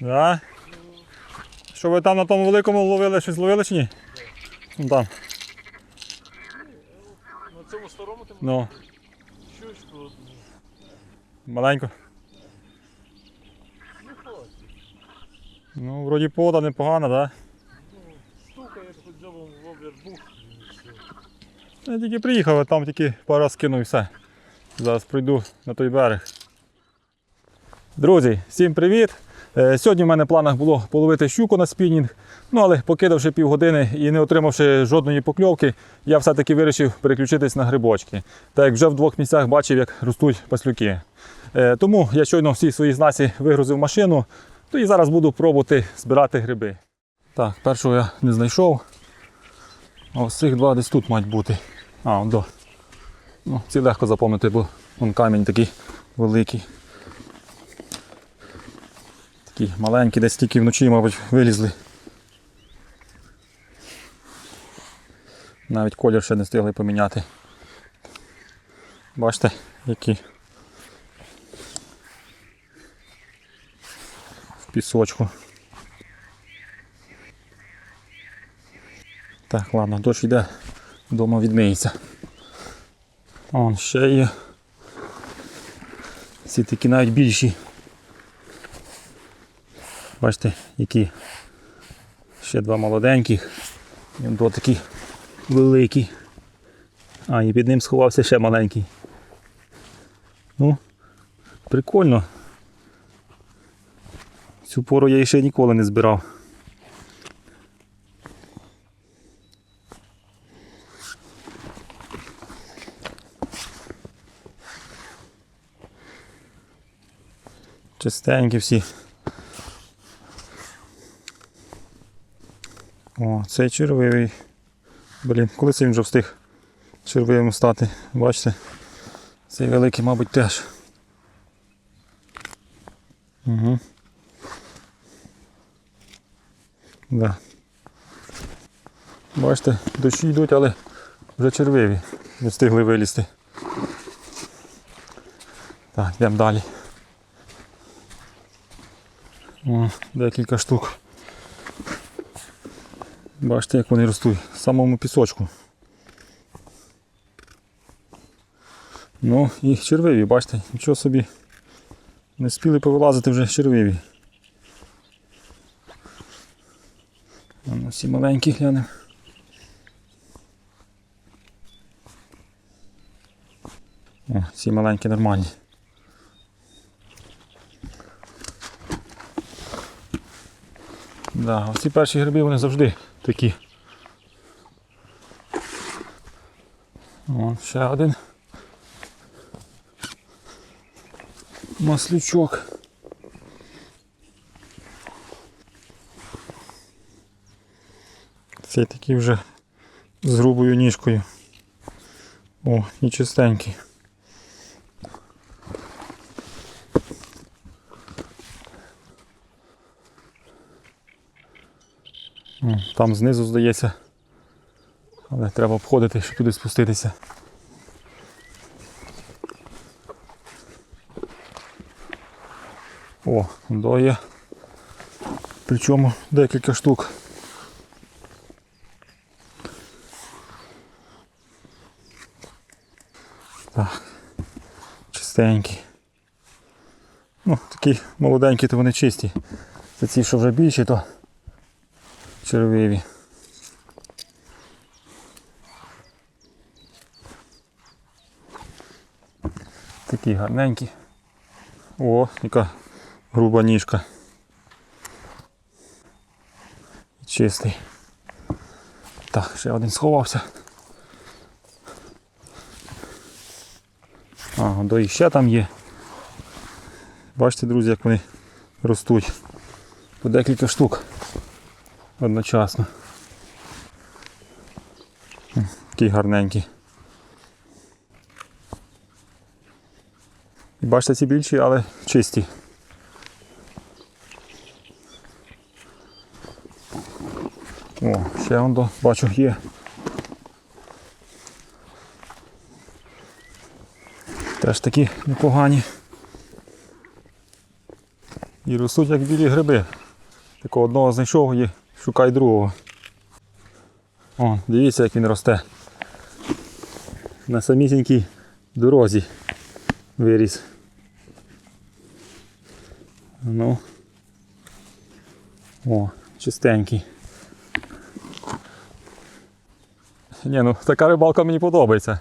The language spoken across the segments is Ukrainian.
Да? Що ви там на тому великому ловили, щось ловили чи ні? Вон Там. На цьому старому ти Ну, щучку маленько. Ну. Ну, вроді пода непогана, да? Стукає хоч дзьобом в обір бух. Я тільки приїхав, а там тільки пару раз кинув і все. Зараз пройду на той берег. Друзі, всім привіт! Е, Сьогодні в мене в планах було половити щуку на спінінг, ну але покидавши півгодини і не отримавши жодної покльовки, я все-таки вирішив переключитись на грибочки. Так як вже в двох місцях бачив, як ростуть паслюки. Е, Тому я щойно всі свої знасі вигрузив машину, то і зараз буду пробувати збирати гриби. Так, першого я не знайшов. Ось цих два десь тут мають бути. А, он до. Ну, ці легко запам'ятати, бо вон камінь такий великий. Такі маленькі, десь тільки вночі, мабуть, вилізли. Навіть колір ще не встигли поміняти. Бачите, які в пісочку. Так, ладно, дощ йде, вдома відмиється. Вон ще є. Ці такі навіть більші. Бачите, які ще два молоденьких. І до такі великі. А, і під ним сховався ще маленький. Ну, прикольно. Цю пору я ще ніколи не збирав. Чистенькі всі. О, цей червивий. Блін, коли він вже встиг червивим стати? Бачите? Цей великий, мабуть, теж. Угу. Да. Бачите, дощі йдуть, але вже червиві. Не встигли вилізти. Так, йдемо далі. О, декілька штук. Бачите, як вони ростуть в самому пісочку. Ну і червиві, бачите, нічого собі. Не спіли повилазити вже червиві. А ну, всі маленькі глянемо. О, ці маленькі нормальні. Да, оці перші гриби вони завжди такі. О, ще один. Маслючок. Цей такий вже з грубою ніжкою. О, і чистенький. О, Там знизу здається. Але треба обходити, щоб туди спуститися. О, до є. Причому декілька штук. Так. Чистенькі. Ну, такі молоденькі, то вони чисті. Це ці, що вже більші, то червиві. Такі гарненькі. О, яка груба ніжка. Чистий. Так, ще один сховався. Ага, до їх ще там є. Бачите, друзі, як вони ростуть. По декілька штук одночасно. М, Такі гарненькі. І бачите, ці більші, але чисті. О, ще он до, бачу є. Теж такі непогані. І ростуть як білі гриби. Такого одного знайшов і шукай другого. О, дивіться, як він росте. На самісінькій дорозі виріс. Ну. О, чистенький. Ні, ну така рибалка мені подобається.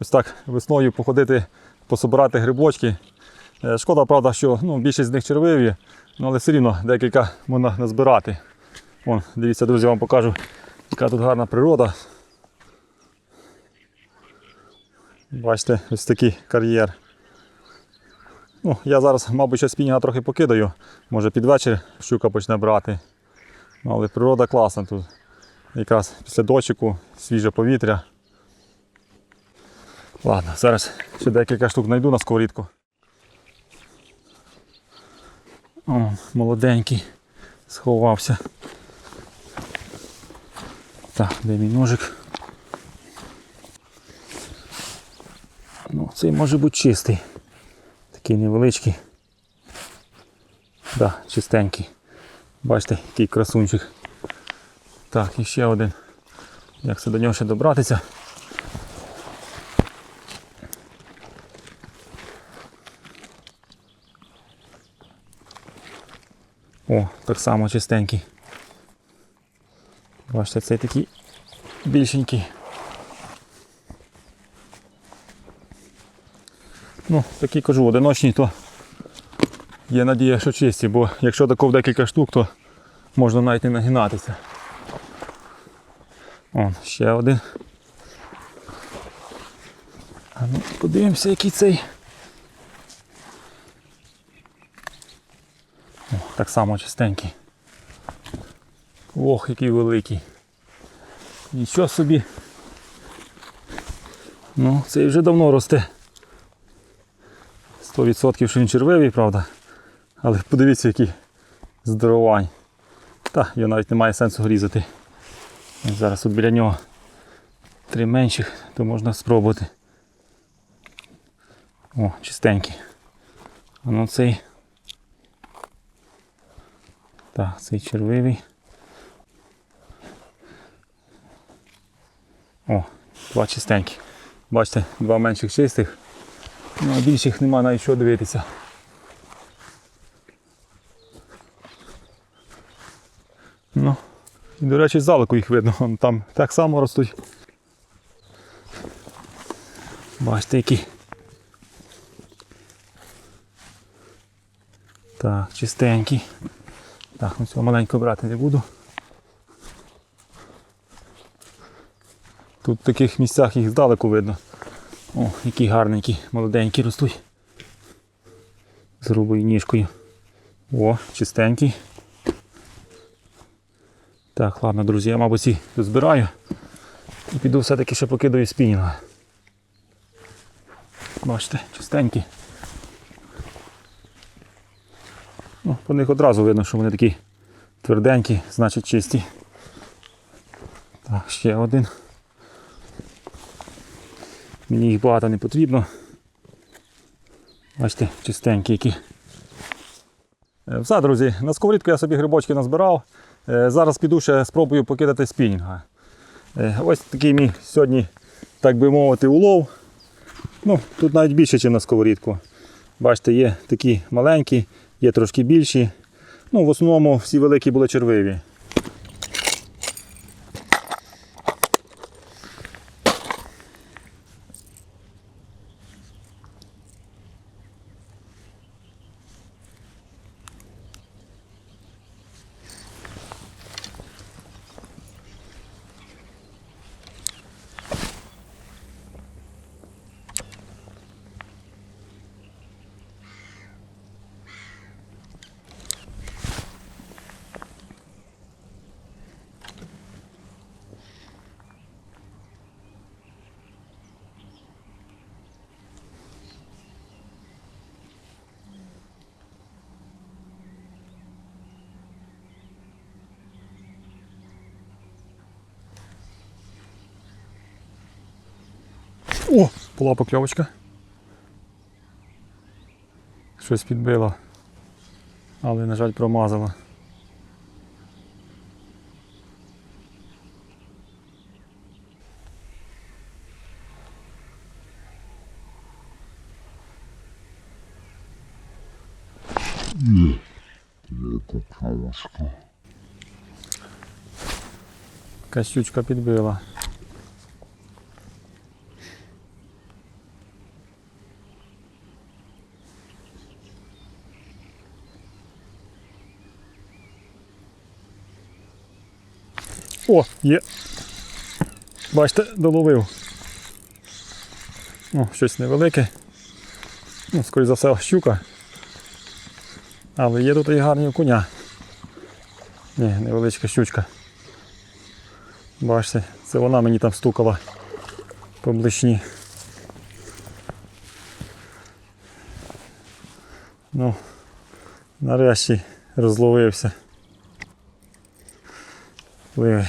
Ось так весною походити, пособирати грибочки. Е, Шкода, правда, що ну, більшість з них червиві, ну, але все рівно декілька можна назбирати. Вон, дивіться, друзі, вам покажу, яка тут гарна природа. Бачите, ось такий кар'єр. Ну, я зараз, мабуть, ще спінінга трохи покидаю. Може під вечір щука почне брати. Ну, але природа класна тут. Якраз після дощику, свіже повітря. Ладно, зараз ще декілька штук знайду на сковорідку. О, молоденький. Сховався. Так, де мій ножик? Ну, цей може бути чистий. Такий невеличкий. Да, чистенький. Бачите, який красунчик. Так, і ще один. Як це до нього ще добратися? О, так само чистенький. Бачите, цей такий більшенький. Ну, такі кажу, одиночні, то є надія, що чисті, бо якщо такого декілька штук, то можна навіть не нагинатися. О, ще один. А ну, подивимося, який цей. О, так само чистенький. Ох, який великий. Нічого собі. Ну, цей вже давно росте. 100% що він червивий, правда. Але подивіться, який здоровань. Та, його навіть немає сенсу грізати. Зараз тут біля нього три менших, то можна спробувати. О, чистенький. А ну цей. Так, цей червивий. О, два чистенькі. Бачите, два менших чистих. Ну, більших нема навіть що дивитися. Ну, і, до речі, здалеку їх видно, Вон там так само ростуть. Бачите, які. Так, чистенькі. Так, ну цього маленького брати не буду. Тут в таких місцях їх здалеку видно. О, які гарненькі, молоденькі ростуть. З грубою ніжкою. О, чистенький. Так, ладно, друзі, я, мабуть, ці збираю і піду все-таки ще покидаю спінінга. Бачите, чистенькі. Ну, по них одразу видно, що вони такі тверденькі, значить чисті. Так, ще один. Мені їх багато не потрібно. Бачите, чистенькі які. Е, Все, друзі, на сковорідку я собі грибочки назбирав. Е, Зараз піду ще спробую покидати спінінга. Е, Ось такий мій сьогодні, так би мовити, улов. Ну, Тут навіть більше, ніж на сковорідку. Бачите, є такі маленькі, є трошки більші. Ну, В основному всі великі були червиві. О, була покльовочка. Щось підбило. Але, на жаль, промазала. Якась щучка підбила. О, є. Бачите, доловив. О, щось невелике. Ну, скоріше за все, щука. Але є тут і гарні окуня. Ні, невеличка щучка. Бачите, це вона мені там стукала по блишні. Ну, нарешті розловився. we're